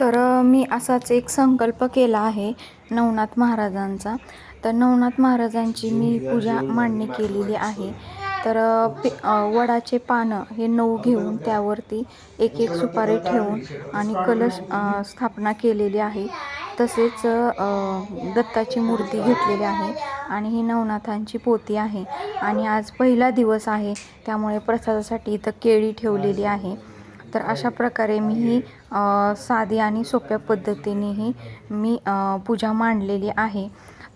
तर मी असाच एक संकल्प केला आहे नवनाथ महाराजांचा. तर नवनाथ महाराजांची मी पूजा मांडणी केलेली आहे. तर वडाचे पानं हे नऊ घेऊन त्यावरती एक एक सुपारी ठेवून आणि कलश स्थापना केलेली आहे. तसेच दत्ताची मूर्ती घेतलेली आहे आणि ही नवनाथांची पोती आहे. आणि आज पहिला दिवस आहे त्यामुळे प्रसादासाठी इथं केळी ठेवलेली आहे. तर अशा प्रकारे मी ही साधी आणि सोप्या पद्धतीनेही मी पूजा मांडलेली आहे.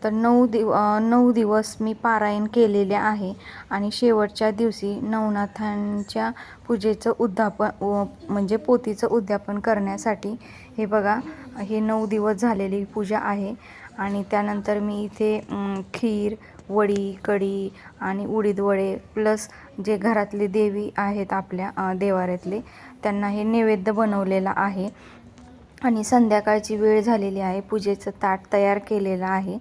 तर नऊ दिव नऊ दिवस मी पारायण केलेले आहे आणि शेवटच्या दिवशी नवनाथांच्या पूजेचं उद्यापन व म्हणजे पोतीचं उद्यापन करण्यासाठी हे बघा हे नऊ दिवस झालेली पूजा आहे. आणि त्यानंतर मी इथे खीर वडी कढी आणि उडीद वडे प्लस जे घरातले देवी आहेत आपल्या देवाऱ्यातले त्यांना हे नैवेद्य बनवलेला आहे. आणि संध्याकाळची वेळ झालेली आहे. पूजेचं ताट तयार केलेलं आहे.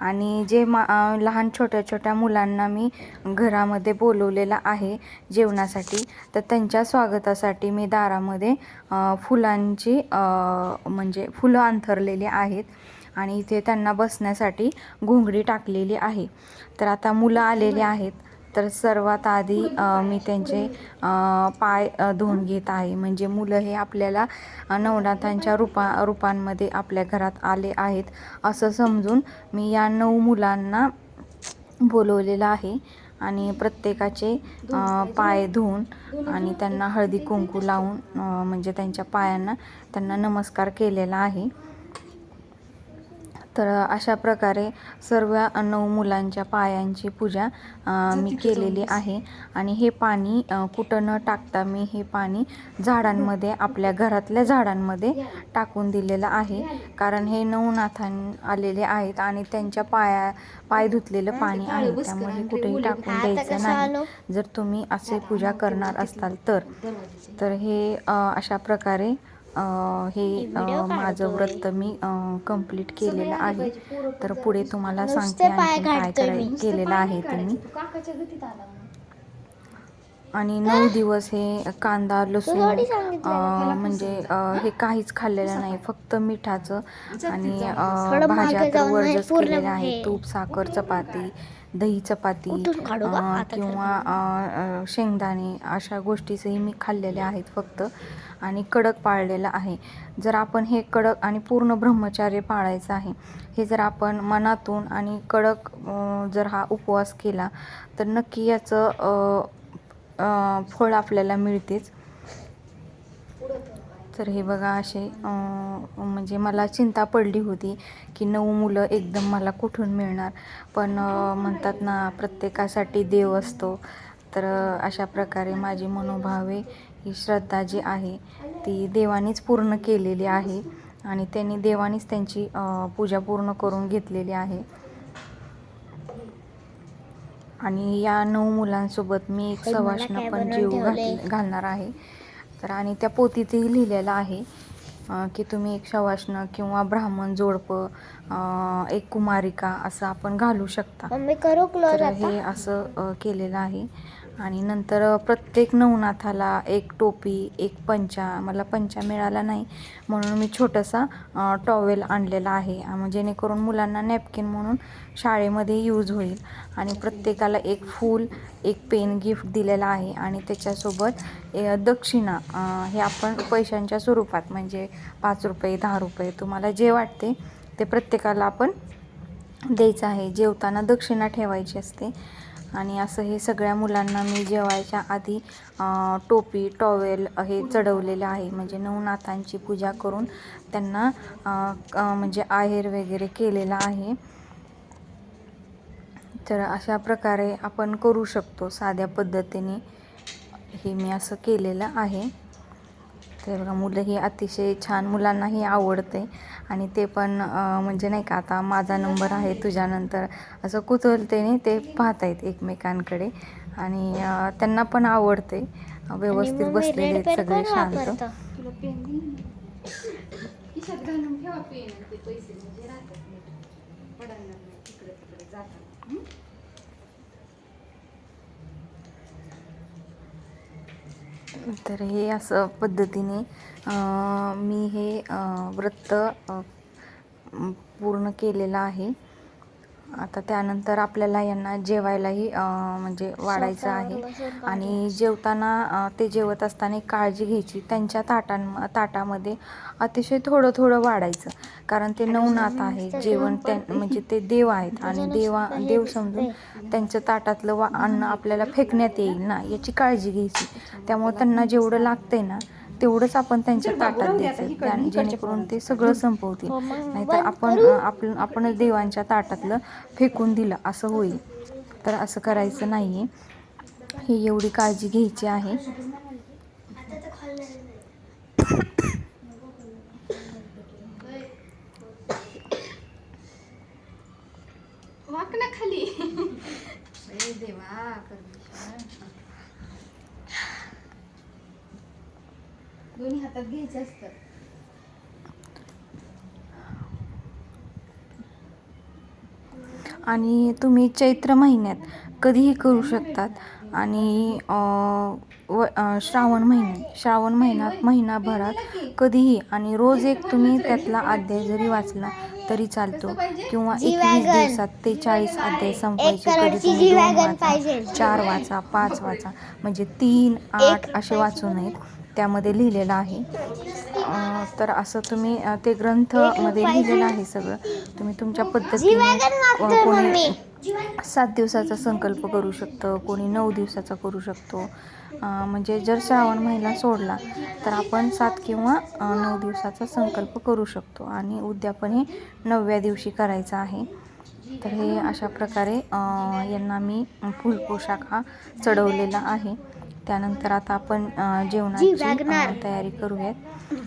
आणि जे मा लहान छोट्या छोट्या मुलांना मी घरामध्ये बोलवलेलं आहे जेवणासाठी तर त्यांच्या स्वागतासाठी मी दारामध्ये फुलांची म्हणजे फुलं अंथरलेली आहेत. आणि इथे त्यांना बसण्यासाठी घोंगडी टाकलेली आहे. तर आता मुलं आलेली आहेत. तर सर्वात आधी मी त्यांचे पाय धुवून घेत आहे. म्हणजे मुलं हे आपल्याला नवनाथांच्या रूपा रूपांमध्ये आपल्या घरात आले आहेत. असं समजून मी या नऊ मुलांना बोलवलेलं आहे. आणि प्रत्येकाचे पाय धुवून आणि त्यांना हळदी कुंकू लावून म्हणजे त्यांच्या पायांना त्यांना नमस्कार केलेला आहे. तर अशा प्रकारे सर्व नऊ मुलांच्या पायांची पूजा मी केलेली आहे. आणि हे पाणी कुठं न टाकता मी हे पाणी झाडांमध्ये आपल्या घरातल्या झाडांमध्ये टाकून दिलेलं आहे. कारण हे नवनाथां आलेले आहेत आणि त्यांच्या पाया पाय धुतलेलं पाणी आहे. त्यामुळे कुठेही टाकून द्यायचं नाही. जर तुम्ही असे पूजा करणार असाल तर. तर हे अशा प्रकारे हे माझं व्रत मी कंप्लीट केलेलं आहे. तर पुढे तुम्हाला सांगते आणखी काय कराय केलेलं आहे ते मी आणि नऊ दिवस हे कांदा लसूण म्हणजे हे काहीच खाल्लेलं नाही. फक्त मिठाचं आणि भाज्या तर वर्जच केलेल्या आहेत तूप साखर चपाती दही चपाती किंवा शेंगदाणे अशा गोष्टीचंही मी खाल्लेले आहेत फक्त. आणि कडक पाळलेलं आहे. जर आपण हे कडक आणि पूर्ण ब्रह्मचार्य पाळायचं आहे हे जर आपण मनातून आणि कडक जर हा उपवास केला तर नक्की याचं फळ आपल्याला मिळतेच. तर हे बघा असे म्हणजे मला चिंता पडली होती की नऊ मुलं एकदम मला कुठून मिळणार. पण म्हणतात ना प्रत्येकासाठी देव असतो. तर अशा प्रकारे माझी मनोभावे ही श्रद्धा जी आहे ती देवानीच पूर्ण केलेली आहे. आणि त्यांनी देवानीच त्यांची पूजा पूर्ण करून घेतलेली आहे. आणि या नऊ मुलांसोबत मी एक सवाष्ण काय पण जीव घालणार आहे. तर आणि त्या पोतीतही लिहिलेलं आहे की तुम्ही एक सवाष्ण किंवा ब्राह्मण जोडपं एक कुमारिका असं आपण घालू शकता. मम्मी करू क्लोज तर आता? हे असं केलेलं आहे. आणि नंतर प्रत्येक नवनाथाला एक टोपी एक पंचा मला पंचा मिळाला नाही म्हणून मी छोटासा टॉवेल आणलेला आहे. जेणेकरून मुलांना नॅपकिन म्हणून शाळेमध्ये यूज होईल. आणि प्रत्येकाला एक फूल एक पेन गिफ्ट दिलेला आहे. आणि त्याच्यासोबत ए, दक्षिणा हे आपण पैशांच्या स्वरूपात म्हणजे पाच रुपये दहा रुपये तुम्हाला जे वाटते ते प्रत्येकाला आपण द्यायचं आहे. जेवताना दक्षिणा ठेवायची असते. आणि असं हे सगळ्या मुलांना मी जेवायच्या आधी टोपी टॉवेल हे चढवलेलं आहे. म्हणजे नवनाथांची पूजा करून त्यांना क- म्हणजे आहेर वगैरे केलेला आहे. तर अशा प्रकारे आपण करू शकतो साध्या पद्धतीने हे मी असं केलेलं आहे. ते बघा मुलं ही अतिशय छान मुलांनाही आवडते. आणि ते पण म्हणजे नाही का आता माझा नंबर आहे तुझ्यानंतर. असं कुतूहलतेने ते पाहत आहेत एकमेकांकडे. आणि त्यांना पण आवडते. व्यवस्थित बसलेले आहेत पेन सगळे शांत. वापरतं? तुला पेन देईन ना. खिशात घालून ठेवा पेन आणि ते पैसे म्हणजे राहतात नीट पडायला नाही तिकडे तिकडे जातात हं? तर हे असं पद्धतीने मी हे वृत्त व्रत पूर्ण केलेलं आहे. आता त्यानंतर आपल्याला यांना जेवायलाही म्हणजे वाढायचं आहे आणि जेवताना ते जेवत असताना काळजी घ्यायची. त्यांच्या ताटां ताटामध्ये अतिशय थोडं थोडं वाढायचं. कारण ते नवनाथ आहे. जेवण त्या म्हणजे ते देव आहेत. आणि देवा देव समजून त्यांच्या ताटातलं वा अन्न आपल्याला फेकण्यात येईल ना याची काळजी घ्यायची. त्यामुळे त्यांना जेवढं लागतंय ना तेवढंच आपण त्यांच्या ताटात द्यायचं जेणेकरून ते सगळं संपवतील. नाहीतर आपण आपण आपणच देवांच्या ताटातलं फेकून दिलं असं होईल. तर असं करायचं नाही आहे ही एवढी काळजी घ्यायची आहे. वाक ना खाली. देवा परमेश्वर. दोन्ही हातात घ्यायचं असतं आणि तुम्ही चैत्र महिन्यात कधीही करू शकतात. आणि व श्रावण महिन्यात श्रावण महिन्यात महिनाभरात कधीही आणि रोज एक तुम्ही त्यातला अध्याय जरी वाचला तरी चालतो. किंवा एकवीस दिवसात ते चाळीस अध्याय संपवायचे कधी तुम्ही दोन वाचा चार वाचा पाच वाचा म्हणजे तीन आठ असे वाचू नयेत. त्यामध्ये लिहिलेलं आहे. तर असं तुम्ही ते ग्रंथमध्ये लिहिलेलं आहे सगळं. तुम्ही तुमच्या पद्धतीने कोणी सात दिवसाचा संकल्प करू शकतं कोणी नऊ दिवसाचा करू शकतो. म्हणजे जर श्रावण महिना सोडला तर आपण सात किंवा नऊ दिवसाचा संकल्प करू शकतो. आणि उद्यापन हे नवव्या दिवशी करायचं आहे. तर हे अशा प्रकारे यांना मी फुल पोशाख हा चढवलेला आहे. त्यानंतर आता आपण जेवणाची तयारी करूयात.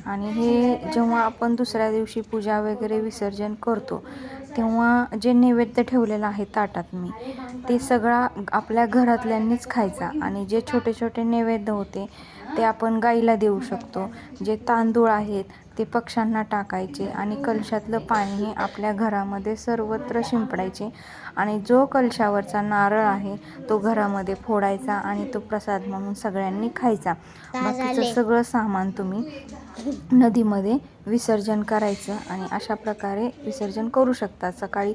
आणि हे जेव्हा आपण दुसऱ्या दिवशी पूजा वगैरे विसर्जन करतो तेव्हा जे नैवेद्य ठेवलेलं आहे ताटात मी ते सगळा आपल्या घरातल्यांनीच खायचा. आणि जे छोटे छोटे नैवेद्य होते ते आपण गाईला देऊ शकतो. जे तांदूळ आहेत ते पक्ष्यांना टाकायचे आणि कलशातलं पाणी हे आपल्या घरामध्ये सर्वत्र शिंपडायचे. आणि जो कलशावरचा नारळ आहे तो घरामध्ये फोडायचा आणि तो प्रसाद म्हणून सगळ्यांनी खायचा. बाकीचं सगळं सामान तुम्ही नदीमध्ये विसर्जन करायचं आणि अशा प्रकारे विसर्जन करू शकता. सकाळी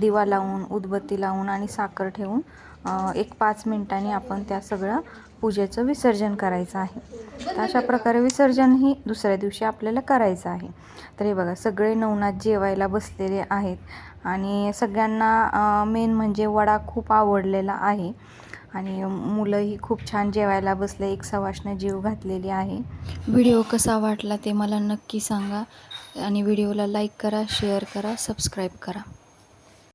दिवा लावून उदबत्ती लावून आणि साखर ठेवून एक पाच मिनिटांनी आपण त्या सगळं पूजेचं विसर्जन करायचं आहे. तर अशा प्रकारे विसर्जनही दुसऱ्या दिवशी आपल्याला करायचं आहे. तर हे बघा सगळे नवनाथ जेवायला बसलेले आहेत आणि सगळ्यांना मेन म्हणजे वडा खूप आवडलेला आहे. आणि मुलंही खूप छान जेवायला बसले एक सवाशनं जीव घातलेली आहे. व्हिडिओ कसा वाटला ते मला नक्की सांगा. आणि व्हिडिओला लाईक करा शेअर करा सबस्क्राईब करा.